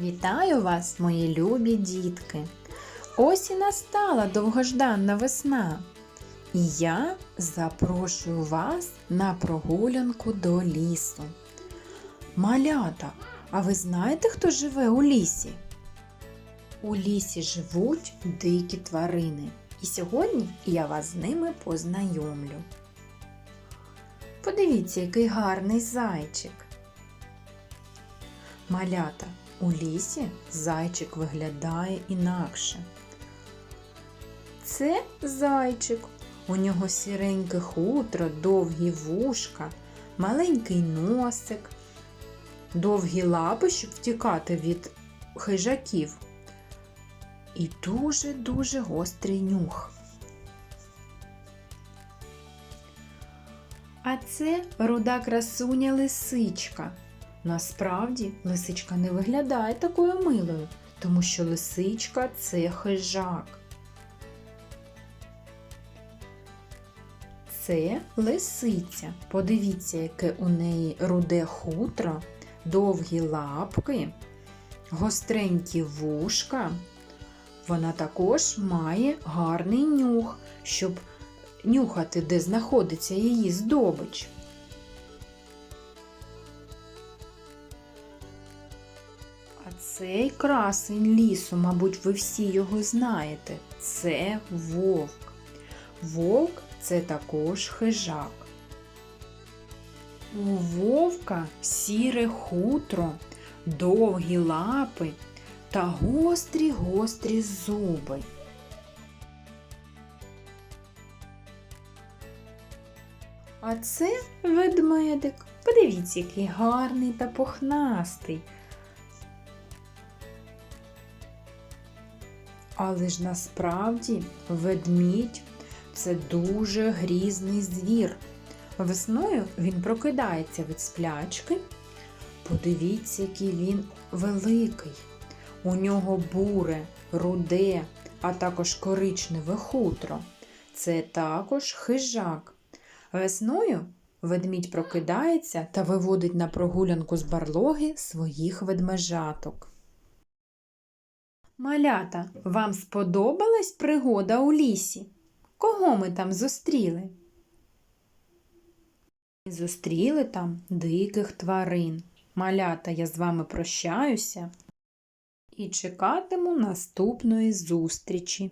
Вітаю вас, мої любі дітки! Ось і настала довгожданна весна. І я запрошую вас на прогулянку до лісу. Малята, а ви знаєте, хто живе у лісі? У лісі живуть дикі тварини. І сьогодні я вас з ними познайомлю. Подивіться, який гарний зайчик. Малята, у лісі зайчик виглядає інакше. Це зайчик. У нього сіреньке хутро, довгі вушка, маленький носик, довгі лапи, щоб втікати від хижаків. І дуже-дуже гострий нюх. А це руда красуня лисичка. Насправді лисичка не виглядає такою милою, тому що лисичка це хижак. Це лисиця. Подивіться, яке у неї руде хутро, довгі лапки, гостренькі вушка. Вона також має гарний нюх, щоб нюхати, де знаходиться її здобич. Цей красень лісу, мабуть, ви всі його знаєте. Це вовк. Вовк це також хижак. У вовка сіре хутро, довгі лапи та гострі гострі зуби. А це ведмедик. Подивіться, який гарний та пухнастий. Але ж насправді ведмідь це дуже грізний звір. Весною він прокидається від сплячки. Подивіться, який він великий. У нього буре, руде, а також коричневе хутро. Це також хижак. Весною ведмідь прокидається та виводить на прогулянку з барлоги своїх ведмежаток. Малята, вам сподобалась пригода у лісі? Кого ми там зустріли? Зустріли там диких тварин. Малята, я з вами прощаюся і чекатиму наступної зустрічі.